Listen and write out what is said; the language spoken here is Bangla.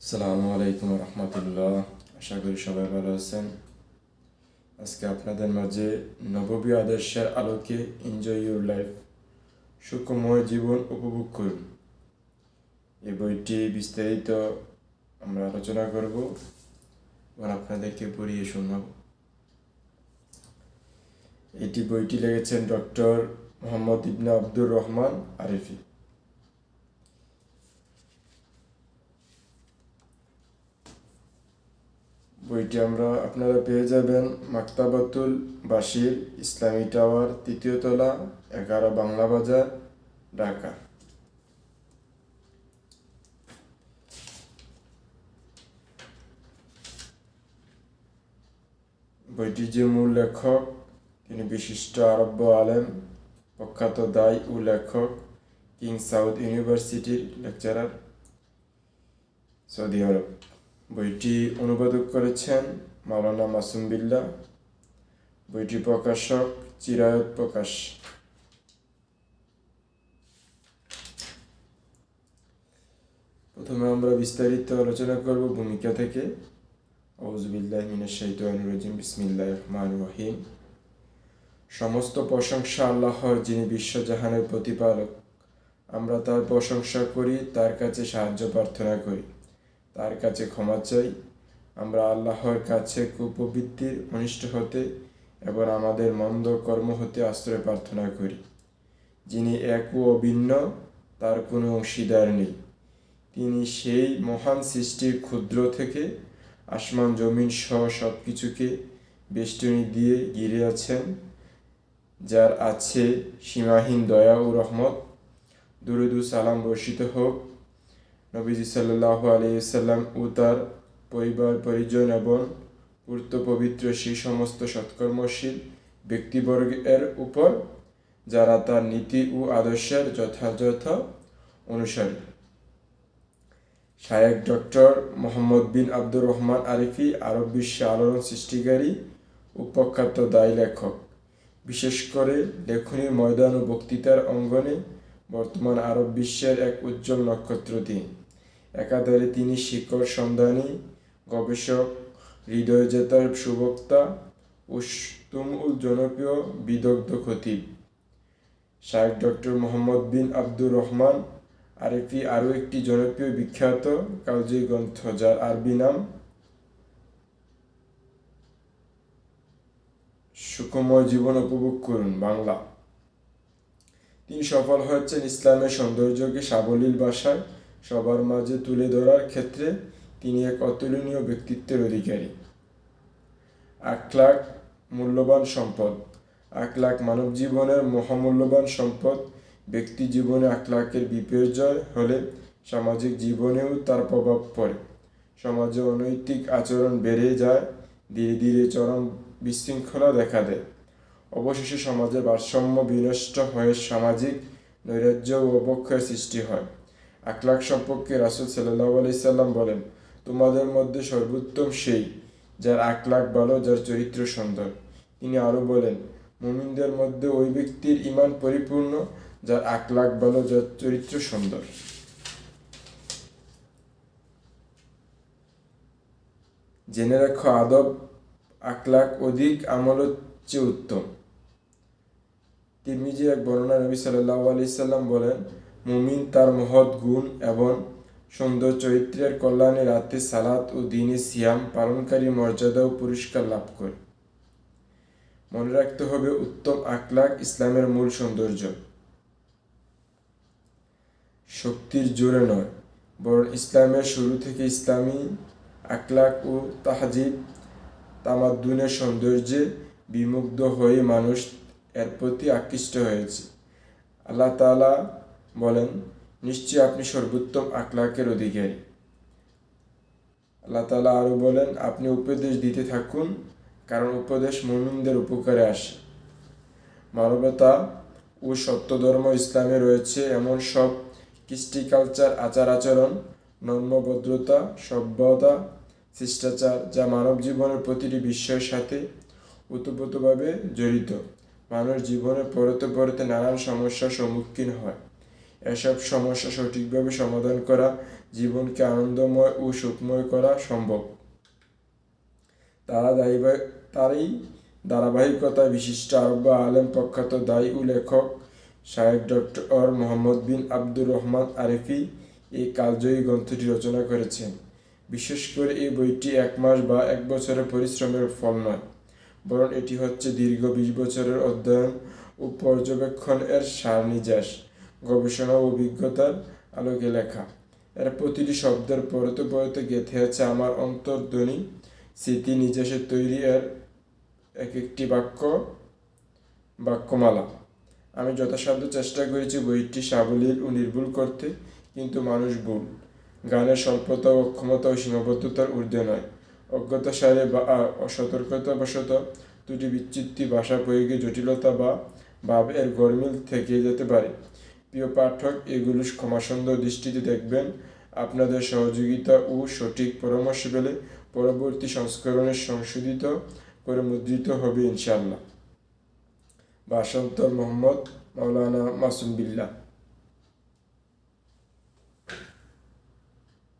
আসসালামু আলাইকুম রহমতুল্লাহ আশা করি সবাই ভালো আছেন আজকে আপনাদের মাঝে নববী আদর্শের আলোকে এনজয় ইউর লাইফ সুখময় জীবন উপভোগ করুন এই বইটি বিস্তারিত আমরা আলোচনা করব এবং আপনাদেরকে পড়িয়ে শোনাব এটি বইটি লিখেছেন ডক্টর মোহাম্মদ ইবনা আব্দুর রহমান আরিফি বইটি আমরা আপনারা পেয়ে যাবেন মাক্তাবাতুল বাসির ইসলামী টাওয়ার, তৃতীয় তলা, এগারো বাংলা বাজার, ঢাকা। বইটির যে মূল লেখক, তিনি বিশিষ্ট আরব্য আলেম, প্রখ্যাত দায় ও লেখক, কিং সাউথ ইউনিভার্সিটির লেকচারার সৌদি আরব। বইটি অনুবাদক করেছেন মাওলানা মাসুম বিল্লা, বইটি প্রকাশক চিরায়ত প্রকাশ। প্রথমে আমরা বিস্তারিত আলোচনা করব ভূমিকা থেকে। রহিম। সমস্ত প্রশংসা আল্লাহর, যিনি বিশ্বজাহানের প্রতিপালক। আমরা তার প্রশংসা করি, তার কাছে সাহায্য প্রার্থনা করি। তার কাছে ক্ষমা চাই। আমরা আল্লাহর কাছে কুপ্রবৃত্তির অনিষ্ট হতে এবং আমাদের মন্দ কর্ম হতে আশ্রয় প্রার্থনা করি। যিনি এক ও অভিন্ন, তার কোনো অংশীদার নেই। তিনি সেই মহান সৃষ্টির ক্ষুদ্র থেকে আসমান জমিন সহ সব কিছুকে বেষ্টনী দিয়ে ঘিরে আছেন, যার আছে সীমাহীন দয়া ও রহমত। দুরুদু সালাম বর্ষিত হোক। নবীজি সাল্লাহ আলিয়াল্লাম ও তার পরিবার, পরিজন এবং পূর্ত পবিত্র সেই সমস্ত সৎকর্মশীল ব্যক্তিবর্গের উপর যারা তার নীতি ও আদর্শের যথাযথ অনুসারী। শায়েক ডক্টর মোহাম্মদ বিন আব্দুর রহমান আরিফি আরব বিশ্বে আলোড়ন সৃষ্টিকারী ও প্রখ্যাত দায়ী লেখক। বিশেষ করে লেখনীর ময়দান ও বক্তৃতার অঙ্গনে বর্তমান আরব বিশ্বের এক উজ্জ্বল নক্ষত্র তিনি একাধারে তিনি শিকড় সন্ধানী, গবেষক, হৃদয় জেতার সুবক্তা ও জনপ্রিয় বিদগ্ধ খতিব। শায়েক ডক্টর মোহাম্মদ বিন আব্দুর রহমান আরেফি আরও একটি জনপ্রিয় বিখ্যাত কালজয়ী গ্রন্থ যার আরবি নাম সুখময় জীবন উপভোগ করুন, বাংলা। তিনি সফল হয়েছেন ইসলামের সৌন্দর্যকে সাবলীল ভাষায় সবার মাঝে তুলে ধরার ক্ষেত্রে তিনি এক অতুলনীয় ব্যক্তিত্বের অধিকারী। আখলাক মূল্যবান সম্পদ। আখলাক মানব জীবনের মহামূল্যবান সম্পদ। ব্যক্তি জীবনে আখলাকের বিপর্যয় হলে সামাজিক জীবনেও তার প্রভাব পড়ে। সমাজে অনৈতিক আচরণ বেড়ে যায়। ধীরে ধীরে চরম বিশৃঙ্খলা দেখা দেয়। অবশেষে সমাজের ভারসাম্য বিনষ্ট হয়ে সামাজিক নৈরাজ্য ও অবক্ষয়ের সৃষ্টি হয়। আখলাক সম্পর্কে রাসুল সাল্লাহ আলাইসাল্লাম বলেন, তোমাদের মধ্যে সর্বোত্তম সেই, যার আখলাক ভালো যার চরিত্র সুন্দর। তিনি আরও বলেন, মুমিনদের মধ্যে ওই ব্যক্তির ইমান পরিপূর্ণ, যার আখলাক ভালো যার চরিত্র সুন্দর। জেনে রাখো, আদব আখলাক অধিক আমলের চেয়ে উত্তম। তিরমিজি এক বর্ণনা নবী সাল্লাহ আলি সাল্লাম বলেন, মুমিন তার মহৎ গুণ এবং সুন্দর চরিত্রের কল্যাণে রাতে সালাত ও দিনে সিয়াম পালনকারী মর্যাদা ও পুরস্কার লাভ করে। মনে রাখতে হবে, উত্তম আখলাক ইসলামের মূল সৌন্দর্য। শক্তির জোরে নয়, বরং ইসলামের শুরু থেকে ইসলামী আখলাক ও তাহাজিব, তামাদ্দুনের সৌন্দর্যে বিমুগ্ধ হয়ে মানুষ এর প্রতি আকৃষ্ট হয়েছে। আল্লাহ তালা বলেন নিশ্চয় আপনি সর্বোত্তম আখলাকের অধিকারী। আল্লাহ তালা আরও বলেন, আপনি উপদেশ দিতে থাকুন, কারণ উপদেশ মুমিনদের উপকারে আসে। মানবতা ও সত্য ধর্ম ইসলামে রয়েছে এমন সব কৃষ্টি কালচার, আচার আচরণ, নর্মভদ্রতা, সভ্যতা, শিষ্টাচার, যা মানব জীবনের প্রতিটি বিষয়ের সাথে ওতপ্রোতভাবে জড়িত। মানুষ জীবনে পড়তে পড়তে নানান সমস্যার সম্মুখীন হয়। এসব সমস্যা সঠিকভাবে সমাধান করা জীবনকে আনন্দময় ও সুখময় করা সম্ভব। তারা দায়ী- তারই ধারাবাহিকতা বিশিষ্ট আরব আলেম প্রখ্যাত দায়ী ও লেখক শাহেক ডক্টর মোহাম্মদ বিন আব্দুর রহমান আরেফি এই কালজয়ী গ্রন্থটি রচনা করেছেন। বিশেষ করে এই বইটি এক মাস বা এক বছরের পরিশ্রমের ফল নয়। বরং এটি হচ্ছে দীর্ঘ বিশ বছরের অধ্যয়ন ও পর্যবেক্ষণ এর সারনিযাস গবেষণা ও অভিজ্ঞতার আলোকে লেখা। এর প্রতিটি শব্দের পরতে পরতে গেঁথে আছে আমার অন্তর্ধ্বনি স্মৃতি নির্যাসের তৈরি এর এক একটি বাক্য, বাক্যমালা। আমি যথাসাধ্য চেষ্টা করেছি বইটি সাবলীল ও নির্ভুল করতে, কিন্তু মানুষ ভুল। গানের স্বল্পতা অক্ষমতা ও সীমাবদ্ধতার ঊর্ধ্বে নয়। অজ্ঞতাসারে বা অসতর্কতাবশত দুটি বিচ্ছিত্তি ভাষা প্রয়োগে জটিলতা বা ভাব এর গরমিল থেকে যেতে পারে। প্রিয় পাঠক, এগুলো ক্ষমাসুন্দর দৃষ্টিতে দেখবেন। আপনাদের সহযোগিতা ও সঠিক পরামর্শ পেলে পরবর্তী সংস্করণে সংশোধিত করে মুদ্রিত হবে ইনশাআল্লাহ। ভাষান্তর মোহাম্মদ মাওলানা মাসুম বিল্লাহ।